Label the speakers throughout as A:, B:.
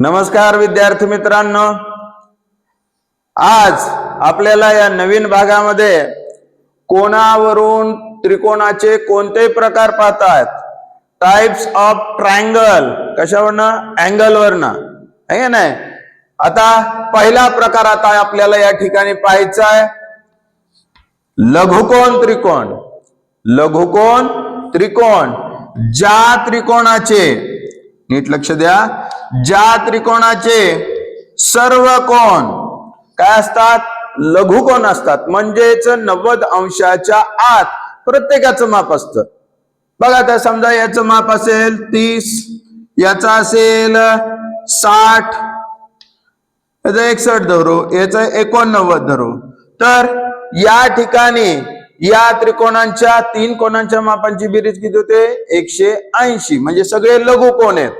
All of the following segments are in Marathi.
A: नमस्कार विद्यार्थी मित्रांनो. आज आपल्याला या नवीन भागामध्ये कोणावरून त्रिकोणाचे कोणते प्रकार पाहतात? टाइप्स ऑफ ट्रायंगल कशावरनं? अँगलवरनं आहे का नाही? आता पहिला प्रकार आता आपल्याला या ठिकाणी पाहायचा आहे. लघुकोण त्रिकोण. लघुकोण त्रिकोण. ज्या त्रिकोणाचे नीट लक्ष द्या ज्या त्रिकोणाचे सर्व कोण काय असतात? लघुकोण असतात? म्हणजेच नव्वद अंशाच्या आत प्रत्येकाचं माप असतं. बघा आता समजा याचं माप असेल तीस याचा असेल साठ याचं एकसष्ट धरू याचं एकोणनव्वद धरू. तर या ठिकाणी या त्रिकोणांच्या तीन कोणांच्या मापांची बेरीज किती होते? एकशे ऐंशी. म्हणजे सगळे लघु कोण आहेत?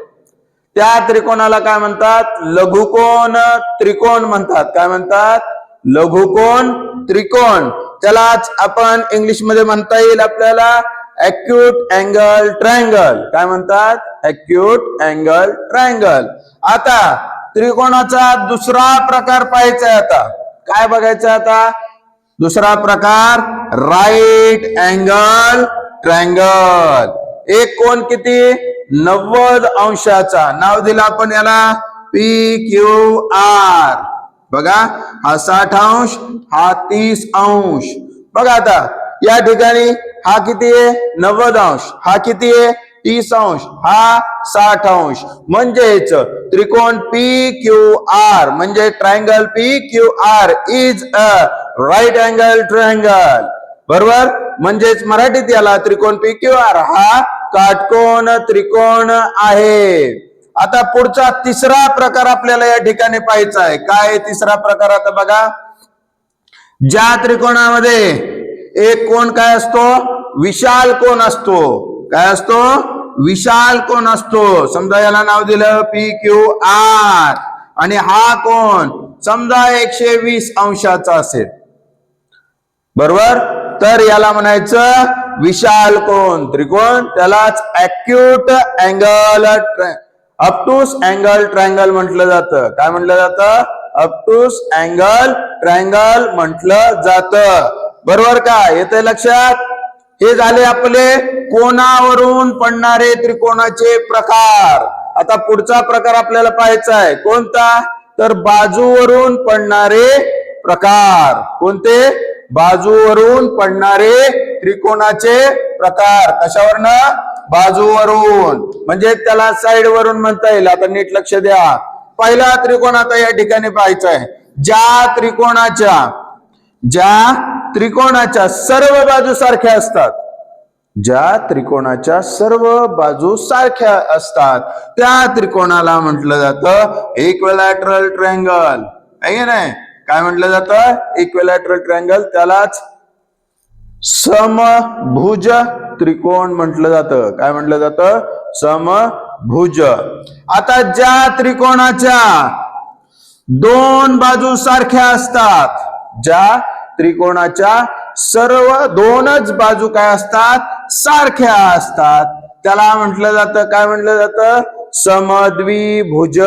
A: त्या त्रिकोणाला काय म्हणतात? लघुकोण त्रिकोण म्हणतात. काय म्हणतात? लघुकोण त्रिकोण. त्यालाच आपण इंग्लिशमध्ये म्हणता येईल आपल्याला. अॅक्यूट अँगल ट्रायंगल काय म्हणतात? अॅक्यूट अँगल ट्रायंगल आता त्रिकोणाचा दुसरा प्रकार पाहायचा आता. काय बघायचं आता? दुसरा प्रकार राईट अँगल ट्रायंगल एक कोण किती? नव्वद अंशाचा. नाव दिलं आपण याला. P Q R. बघा हा साठ अंश हा तीस अंश. बघा आता या ठिकाणी हा किती आहे? नव्वद अंश. हा किती आहे? तीस अंश. हा साठ अंश. म्हणजेच त्रिकोण पी क्यू आर. म्हणजे triangle P Q R is a right angle triangle बरोबर? म्हणजेच मराठीत याला त्रिकोण पी क्यू आर. हा काटकोण त्रिकोण आहे. आता पुढचा तिसरा प्रकार आपल्याला या ठिकाणी पाहायचा आहे. काय तिसरा प्रकार आता बघा? ज्या त्रिकोणामध्ये एक कोण काय असतो? विशाल कोण असतो? काय असतो? विशाल कोण असतो? समजा याला नाव दिलं पी क्यू आर. आणि हा कोण? समजा एकशे वीस अंशाचा असेल. बरोबर? तर याला म्हणायचं विशाल कोण? त्रिकोण? त्यालाच acute angle obtuse angle triangle म्हटलं जातं. काय म्हटलं जातं? अपटूस अँगल ट्रायंगल म्हटलं जातं. बरोबर का? येते लक्षात? हे झाले आपले कोणावरून पडणारे त्रिकोणाचे प्रकार. आता पुढचा प्रकार आपल्याला पाहायचा आहे. कोणता? तर बाजूवरून पडणारे प्रकार. कोणते? बाजूवरून पडणारे त्रिकोणाचे प्रकार. कशावरनं? बाजूवरून. म्हणजे त्याला साइड वरून म्हणता येईल. आता नीट लक्ष द्या. पहिला त्रिकोण आता या ठिकाणी पाहायचा आहे ज्या त्रिकोणाच्या ज्या त्रिकोणाच्या सर्व बाजू सारख्या असतात ज्या त्रिकोणाच्या सर्व बाजू सारख्या असतात त्या त्रिकोणाला म्हटलं जातं इक्वेलॅटरल ट्रँगल आहे नाही? काय म्हटलं जातं? इक्वेलॅटरल ट्रँगल त्यालाच समभुज त्रिकोण म्हटलं जातं. काय म्हटलं जातं? समभुज. आता ज्या त्रिकोणाच्या दोन बाजू सारख्या असतात ज्या त्रिकोणाच्या सर्व दोनच बाजू काय असतात? सारख्या असतात. त्याला म्हटलं जातं काय म्हटलं जातं? समद्विभुज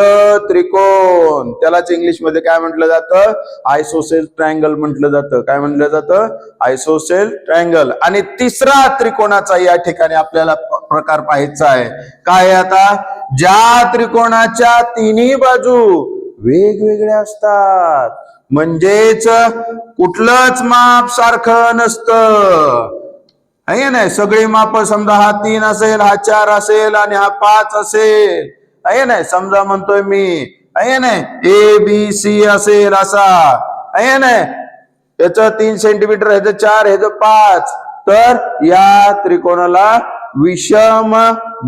A: त्रिकोण. त्यालाच इंग्लिशमध्ये काय म्हटलं जातं? आयसोसेल ट्रायंगल म्हटलं जातं. काय म्हटलं जातं? आयसोसेल ट्रायंगल आणि तिसरा त्रिकोणाचा या ठिकाणी आपल्याला प्रकार पाहायचा आहे. काय आता? ज्या त्रिकोणाच्या तिन्ही बाजू वेगवेगळ्या असतात. म्हणजेच कुठलंच माप सारखं नसतं. आहे ना सगळी माप समजा हा तीन असेल हा चार असेल आणि हा पाच असेल. आहे ना समजा म्हणतोय मी. आहे ना ए बी सी असेल असा. आहे ना याच तीन सेंटीमीटर ह्याचं चार ह्याचं पाच. तर या त्रिकोणाला विषम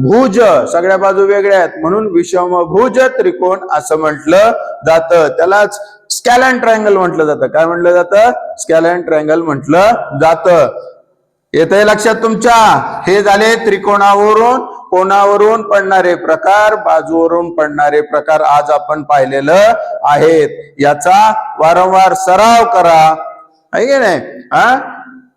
A: भुज सगळ्या बाजू वेगळ्या आहेत. म्हणून विषम भुज त्रिकोण असं म्हटलं जातं. त्यालाच स्कॅलन ट्रायंगल म्हटलं जातं. काय म्हटलं जातं? स्कॅलन ट्रायंगल म्हटलं जातं. येतंय लक्षात तुमच्या? हे झाले त्रिकोणावरून कोणावरून पडणारे प्रकार बाजूवरून पडणारे प्रकार आज आपण पाहिलेलं आहेत. याचा वारंवार सराव करा. आहे की नाही? हा?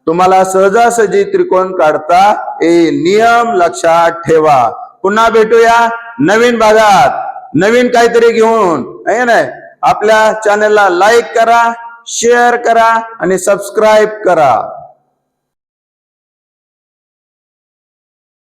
A: तुम्हाला सहजासहजी त्रिकोण काढता येईल. नियम लक्षात ठेवा. पुन्हा भेटूया नवीन भागात. नवीन काहीतरी घेऊन. आहे ना आपल्या चॅनलला लाईक करा शेअर करा आणि सबस्क्राईब करा.